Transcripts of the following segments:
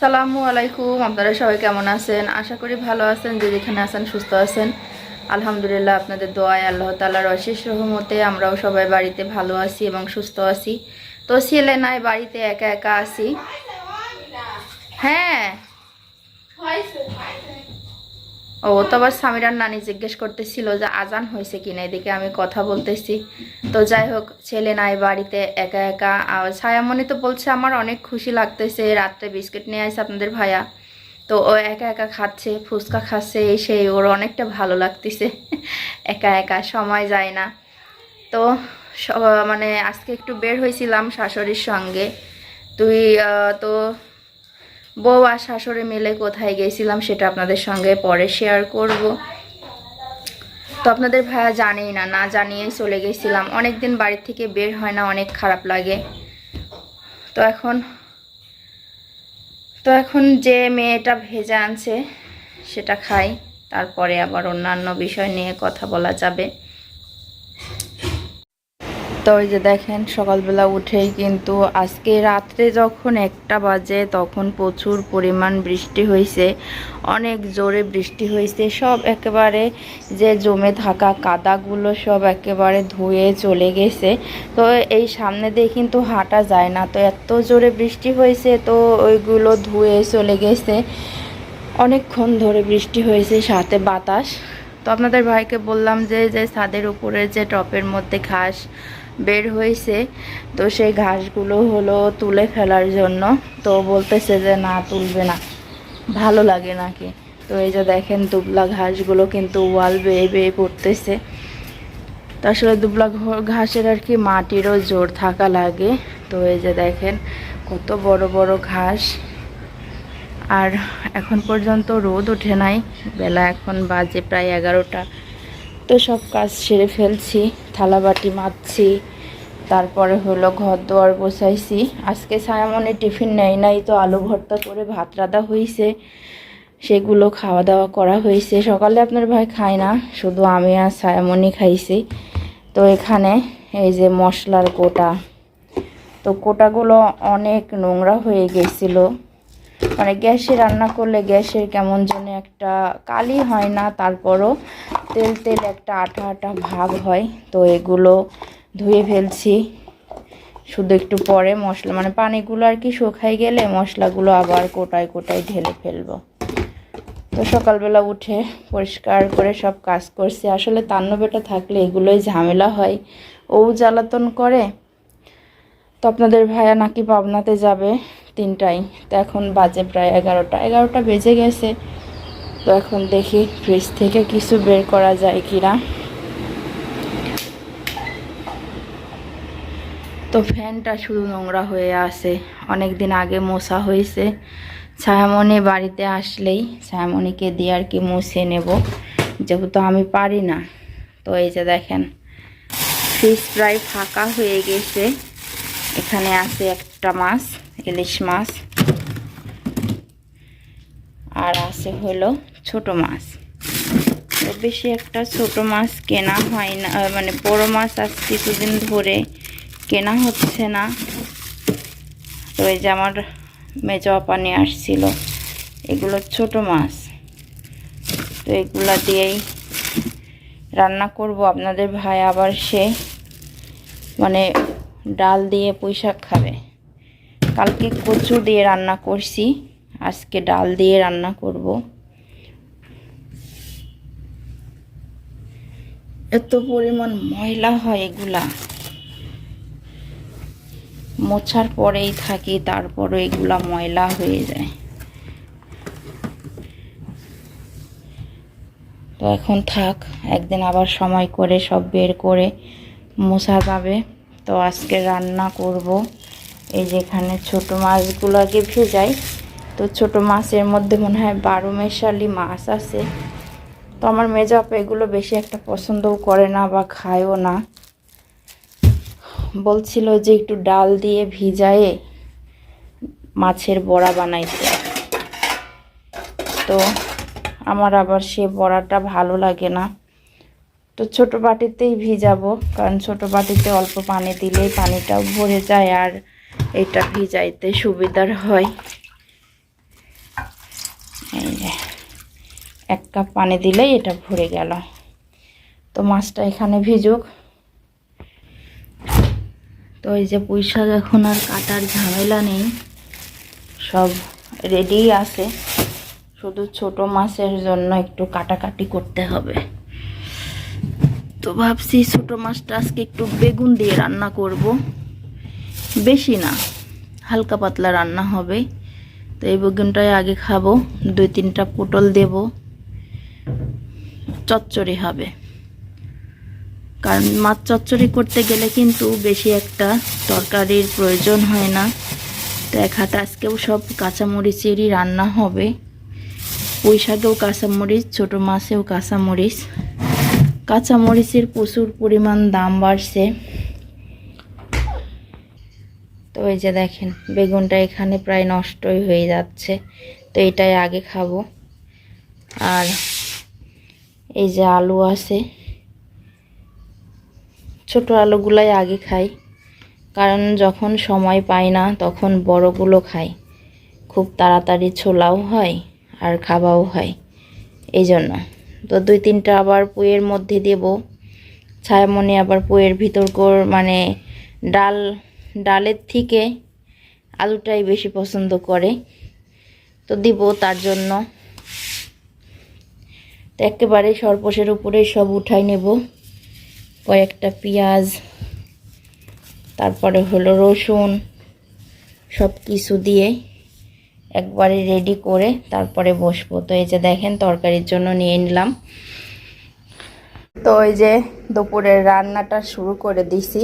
সালামু আলাইকুম, আপনারা সবাই কেমন আছেন? আশা করি ভালো আছেন, যে যেখানে আছেন সুস্থ আছেন। আলহামদুলিল্লাহ, আপনাদের দোয়ায় আল্লাহ তালার অশেষ রহমতে আমরাও সবাই বাড়িতে ভালো আছি এবং সুস্থ আছি। তো ছেলে নাই, বাড়িতে একা একা আছি। হ্যাঁ। ও, তো আবার সামিরার নানি জিজ্ঞেস করতেছিল যে আজান হয়েছে কিনা, এদিকে আমি কথা বলতেছি। তো যাই হোক, ছেলে নাই বাড়িতে, একা একা। আর ছায়ামণি তো বলছে, আমার অনেক খুশি লাগতেছে, রাত্রে বিস্কিট নিয়ে আসছে আপনাদের ভাইয়া। তো ও একা একা খাচ্ছে, ফুচকা খাচ্ছে, এই সেই, ওর অনেকটা ভালো লাগতেছে। একা একা, সময় যায় না। তো মানে আজকে একটু বের হয়েছিলাম শাশুড়ির সঙ্গে। তুই তো বউ আর শাশুড়ি মিলে কোথায় গেছিলাম সেটা আপনাদের সঙ্গে পরে শেয়ার করব। তো আপনাদের ভাইয়া জানেই না না জানিয়েই চলে গেছিলাম। অনেক দিন বাড়ির থেকে বের হয় না, অনেক খারাপ লাগে। তো এখন তো এখন যে মেয়েটা ভেজা আনছে, সেটা খাই। তারপরে আবার অন্যান্য বিষয় নিয়ে কথা বলা যাবে। তো ওই যে দেখেন, সকালবেলা উঠেই কিন্তু আজকে রাত্রে যখন একটা বাজে তখন প্রচুর পরিমাণ বৃষ্টি হয়েছে অনেক জোরে বৃষ্টি হয়েছে সব একেবারে যে জমে থাকা কাদাগুলো সব একেবারে ধুয়ে চলে গেছে। তো এই সামনে দিয়ে কিন্তু হাঁটা যায় না, তো এত জোরে বৃষ্টি হয়েছে তো ওইগুলো ধুয়ে চলে গেছে। অনেকক্ষণ ধরে বৃষ্টি হয়েছে সাথে বাতাস। তো আপনাদের ভাইকে বললাম যে যে ছাদের উপরে যে টপের মধ্যে ঘাস বের হয়েছে। তো সেই ঘাসগুলো হলো তুলে ফেলার জন্য। তো বলতেছে যে, না, তুলবে না। ভালো লাগে নাকি? তো এই যে দেখেন, দুবলা ঘাসগুলো কিন্তু ওয়াল বেয়ে বেয়ে পড়তেছে। তো আসলে দুবলা ঘাসের আর কি মাটিরও জোর থাকা লাগে। তো এই যে দেখেন, কত বড় বড় ঘাস। আর এখন পর্যন্ত রোদ ওঠে নাই। বেলা এখন বাজে প্রায় এগারোটা। তো সব কাজ সেরে ফেলছি। থালা বাটি মাজছি। তারপরে হলো ঘর দোয়ার বসাইছি। আজকে সায়ামনে টিফিন নেয় নাই, তো আলু ভর্তা করে ভাত রাঁধা হয়েছে সেগুলো খাওয়া দাওয়া করা হয়েছে সকালে আপনার ভাই খায় না, শুধু আমি আর সায়ামনি খাইছি। তো এখানে এই যে মশলার কোটা। তো কোটাগুলো অনেক নোংরা হয়ে গেছিল। মানে গ্যাসে রান্না করলে গ্যাসের কেমন যেন একটা কালি হয় না, তারপরও তেল তেল একটা আঠা আঠা ভাব হয়। তো এগুলো ধুয়ে ফেলছি। শুধু একটু পরে মশলা মানে পানিগুলো আর কি শুকাই গেলে মশলাগুলো আবার কোটায় কোটায় ঢেলে ফেলব। তো সকালবেলা উঠে পরিষ্কার করে সব কাজ করছি। আসলে তান্নবেটা থাকলে এগুলোই ঝামেলা হয়। ও জ্বালাতন করে, তো আপনাদের ভাইয়া নাকি পাবনাতে যাবে তিনটায়। তো এখন বাজে প্রায় এগারোটা। এগারোটা বেজে গেছে। তো এখন দেখি ফ্রিজ থেকে কিছু বের করা যায় কিনা। তো ফ্যানটা শুধু নোংরা হয়ে আছে। অনেক দিন আগে মোছা হয়েছে। ছায়ামণি বাড়িতে আসলেই ছায়ামণিকে দিয়ে আর কি মুছে নেব। যেহেতু আমি পারি না। তো এই যে দেখেন, ফ্রিজ প্রায় ফাঁকা হয়ে গেছে। এখানে আছে একটা মাছ, ইলিশ মাছ। আর আছে হলো ছোট মাছ। বেশি একটা ছোট মাছ কেনা হয় না মানে বড় মাছ আজ কিছুদিন ধরে কেনা হচ্ছে না। তো এই যে আমার মেজো আপা নিয়ে আসছিল, এগুলো ছোট মাছ। তো এগুলা দিয়েই রান্না করব। আপনাদের ভাই আবার সে মানে ডাল দিয়ে পুঁই শাক খাবে। কালকে কচু দিয়ে রান্না করছি, আজকে ডাল দিয়ে রান্না করব। এত পরিমাণ ময়লা হয় এগুলা। মোছার পরেই থাকি তারপরে এগুলা ময়লা হয়ে যায়। তো এখন থাক, একদিন আবার সময় করে সব বের করে মোছা যাবে। তো আজকে রান্না করব। এই যেখানে ছোট মাছগুলোকে ভেজাই। তো ছোট মাছের মধ্যে মনে হয় বারো মেশালি মাছ আছে। তো আমার মেজাপ এগুলো বেশি একটা পছন্দও করে না বা খায়ও না। বলছিল যে একটু ডাল দিয়ে ভিজায়ে মাছের বড়া বানাইতে। তো আমার আবার সে বড়াটা ভালো লাগে না। তো ছোট বাটিতেই ভিজাবো, কারণ ছোট বাটিতে অল্প পানি দিলেই পানিটাও ভরে যায় আর এটা ভিজাইতে সুবিধার হয়। এক কাপ পানি দিলেই এটা ভরে গেল। তো মাছটা এখানে ভিজুক। তো এই যে শাক এখন আর কাটার ঝামেলা নেই। সব রেডি আছে। শুধু ছোট মাছের জন্য একটু কাটাকাটি করতে হবে। তো ভাবছি ছোট মাছটা আজকে একটু বেগুন দিয়ে রান্না করব। বেশি না, হালকা পাতলা রান্না হবে। তো এই বেগুনটাই আগে খাব, দুই তিনটা পটল দেব। চচ্চড়ি হবে। কারণ মাছ চচ্চড়ি করতে গেলে কিন্তু বেশি একটা তরকারির প্রয়োজন হয় না। তো এক হাতে আজকেও সব কাঁচামরিচেরই রান্না হবে। পুঁই শাকেও কাঁচামরিচ, ছোটো মাছেও কাঁচামরিচ। কাঁচামরিচের প্রচুর পরিমাণ দাম বাড়ছে। তো এই যে দেখেন, বেগুনটা এখানে প্রায় নষ্টই হয়ে যাচ্ছে। তো এটাই আগে খাব। আর এই যে আলু আছে ছোট আলুগুলাই আগে খাই, কারণ যখন সময় পাই না তখন বড়গুলো খাই। খুব তাড়াতাড়ি ছোলাও হয় আর খাওয়াও হয় এই জন্য তো দুই তিনটা আবার পুয়ের মধ্যে দেব। ছায়ামণি আবার পুয়ের ভিতর কর মানে ডাল, ডালের থেকে আলুটাই বেশি পছন্দ করে, তো দিব তার জন্য। তো একেবারে সরপোষের উপরে সব উঠাই নেব। কয়েকটা পেঁয়াজ, তারপরে হলো রসুন সব কিছু দিয়ে একবারে রেডি করে তারপরে বসবো। তো এই যে দেখেন, তরকারির জন্য নিয়ে নিলাম। তো এই যে দুপুরের রান্নাটা শুরু করে দিছি।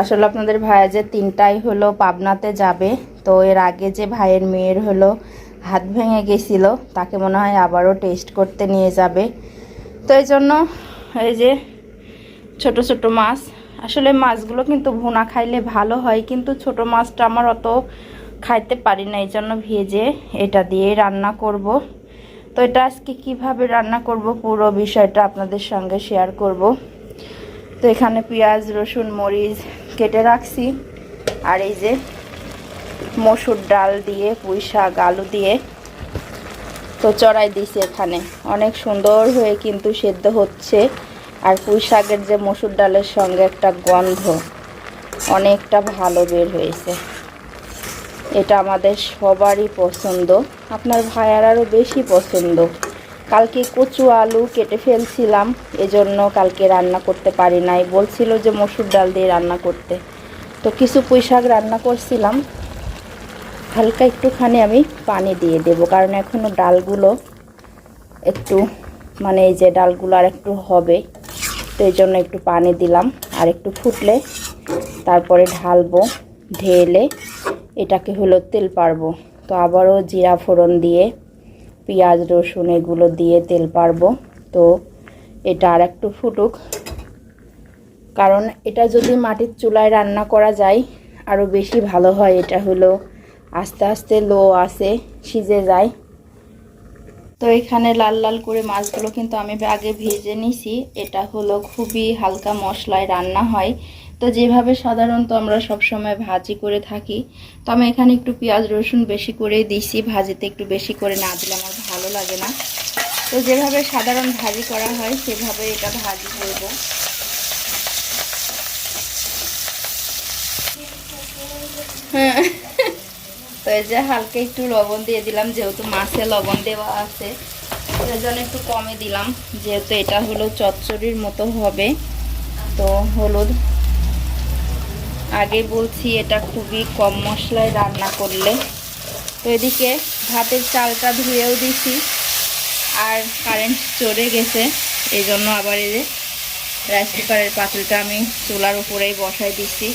আসলে আপনাদের ভাইয়া যে তিনটাই হলো পাবনাতে যাবে, তো এর আগে যে ভাইয়ের মেয়ের হলো হাত ভেঙে গেছিল, তাকে মনে হয় আবারও টেস্ট করতে নিয়ে যাবে। তো এই জন্য এই যে ছোট ছোট মাছ। আসলে মাছগুলো কিন্তু ভুনা খাইলে ভালো হয়, কিন্তু ছোট মাছটা আমার অত খাইতে পারি না, এই জন্য ভেজে এটা দিয়ে রান্না করব। তো এটা আজকে কীভাবে রান্না করব পুরো বিষয়টা আপনাদের সঙ্গে শেয়ার করব। তো এখানে পেঁয়াজ, রসুন, মরিচ কেটে রাখছি। আর এই যে মসুর ডাল দিয়ে, পুঁই শাক, আলু দিয়ে তো চড়াই দিছি এখানে। অনেক সুন্দর হয়ে কিন্তু সেদ্ধ হচ্ছে। আর পুঁই শাকের যে মসুর ডালের সঙ্গে একটা গন্ধ অনেকটা ভালো বের হয়েছে। এটা আমাদের সবারই পছন্দ। আপনার ভাইয়ার আরও বেশি পছন্দ। কালকে কচু আলু কেটে ফেলছিলাম, এজন্য কালকে রান্না করতে পারি নাই। বলছিল যে মসুর ডাল দিয়ে রান্না করতে। তো কিছু পুঁই শাক রান্না করছিলাম। হালকা একটুখানি আমি পানি দিয়ে দেব, কারণ এখনও ডালগুলো একটু মানে এই যে ডালগুলো আর একটু হবে। তো এই জন্য একটু পানি দিলাম আর একটু ফুটলে তারপরে ঢালবো, ঢেলে এটাকে হলো তেল পারব তো আবারও জিরা ফোড়ন দিয়ে, পেঁয়াজ, রসুন এগুলো দিয়ে তেল পারব তো এটা আর একটু ফুটুক। কারণ এটা যদি মাটির চুলায় রান্না করা যায়, আরও বেশি ভালো হয়। এটা হলো আস্তে আস্তে লো আসে সিজে যায়। তো এখানে লাল লাল করে মাছগুলো কিন্তু আমি আগে ভেজে নিছি। এটা হলো খুবই হালকা মশলায় রান্না হয়। তো যেভাবে সাধারণত আমরা সব সময় ভাজি করে থাকি, তো আমি এখানে একটু পেঁয়াজ রসুন বেশি করে দিছি। ভাজিতে একটু বেশি করে না দিলে আমার ভালো লাগে না। তো যেভাবে সাধারণ ভাজি করা হয়, সেভাবে এটা ভাজি করব। হ্যাঁ। এই যে হালকা একটু লবণ দিয়ে দিলাম, যেহেতু মাছে লবণ দেওয়া আছে এর জন্য একটু কমে দিলাম, যেহেতু এটা হলো চচ্চড়ির মতো হবে। তো হলুদ, আগে বলছি এটা খুবই কম মশলায় রান্না করলে। তো এদিকে ভাতের চালটা ধুয়েও দিছি, আর কারেন্ট চলে গেছে এই জন্য আবার এই যে রাইস কুকারের পাতিলটা আমি চুলার উপরেই বসাই দিছি।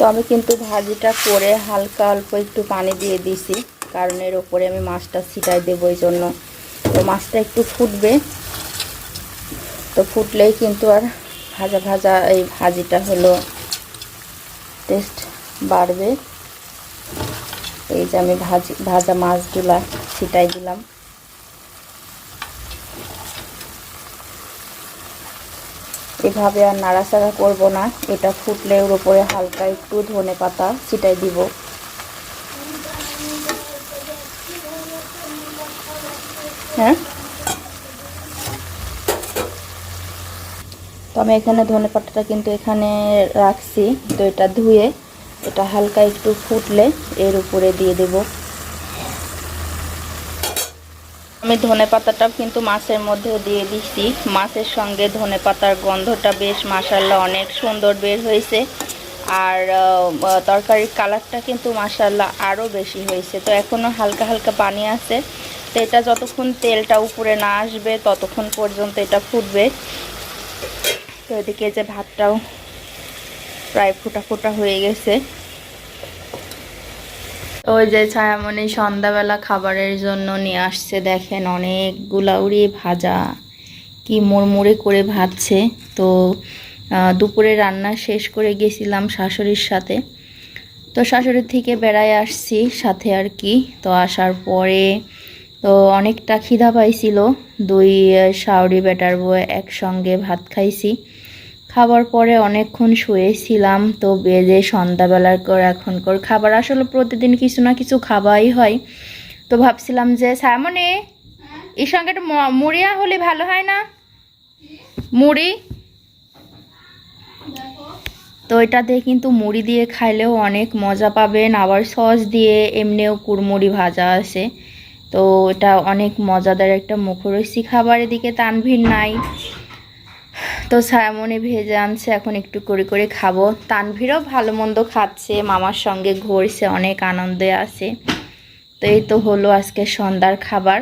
তো আমি কিন্তু ভাজিটা করে হালকা অল্প একটু পানি দিয়ে দিছি, কারণ এর ওপরে আমি মাছটা ছিটাই দেবো এই জন্য। তো মাছটা একটু ফুটবে। তো ফুটলেই কিন্তু আর ভাজা ভাজা এই ভাজিটা হলো টেস্ট বাড়বে। এই যে আমি ভাজি, ভাজা মাছগুলা ছিটাই দিলাম। এভাবে আর নাড়াচাড়া করব না। এটা ফুটলে ওর উপরে হালকা একটু ধনে পাতা ছিটাই দিব। হ্যাঁ? তো আমি এখানে ধনে পাতাটা কিন্তু এখানে রাখছি। তো এটা ধুয়ে এটা হালকা একটু ফুটলে এর উপরে দিয়ে দেব। আমি ধনে পাতাটা কিন্তু মাছের মধ্যে দিয়ে দিচ্ছি মাছের সঙ্গে ধনে পাতার গন্ধটা বেশ মাসাল্লা অনেক সুন্দর বের হয়েছে। আর তরকারির কালারটা কিন্তু মাসাল্লাহ আরও বেশি হয়েছে। তো এখনও হালকা হালকা পানি আছে। তো এটা যতক্ষণ তেলটা উপরে না আসবে, ততক্ষণ পর্যন্ত এটা ফুটবে। তো এদিকে যে ভাতটাও প্রায় ফোটা ফোটা হয়ে গেছে। ওই যে ছায়ামণি সন্ধ্যাবেলা খাবারের জন্য নিয়ে আসছে, দেখেন অনেকগুলা উড়িয়ে ভাজা, কি মুড়মুড়ে করে ভাজছে। তো দুপুরে রান্না শেষ করে গেছিলাম শাশুড়ির সাথে। তো শাশুড়ির থেকে বেড়ায় আসছি সাথে আর কি। তো আসার পরে তো অনেকটা খিদা পাইছিল। দুই শাওড়ি বেটার বউ একসঙ্গে ভাত খাইছি। খাবার পরে অনেকক্ষণ শুয়েছিলাম, তো বেজে সন্ধ্যাবেলার কর এখনকার খাবার আসলে প্রতিদিন কিছু না কিছু খাওয়াই হয়। তো ভাবছিলাম যে, সামনে? এর সঙ্গে একটু মুড়িয়া হলে ভালো হয় না? মুড়ি? তো এটা দিয়ে কিন্তু মুড়ি দিয়ে খাইলেও অনেক মজা পাবেন, আবার সস দিয়ে এমনিও কুড়মুড়ি ভাজা আছে। তো এটা অনেক মজাদার একটা মুখরসি খাবার এদিকে তানভীর নাই। তো সায়ামনি ভেজে আনছে, এখন একটু করে করে খাব। তানভীরও ভালো মন্দ খাচ্ছে, মামার সঙ্গে ঘুরছে, অনেক আনন্দে আছে। তো এই তো হলো আজকে সন্ধ্যার খাবার।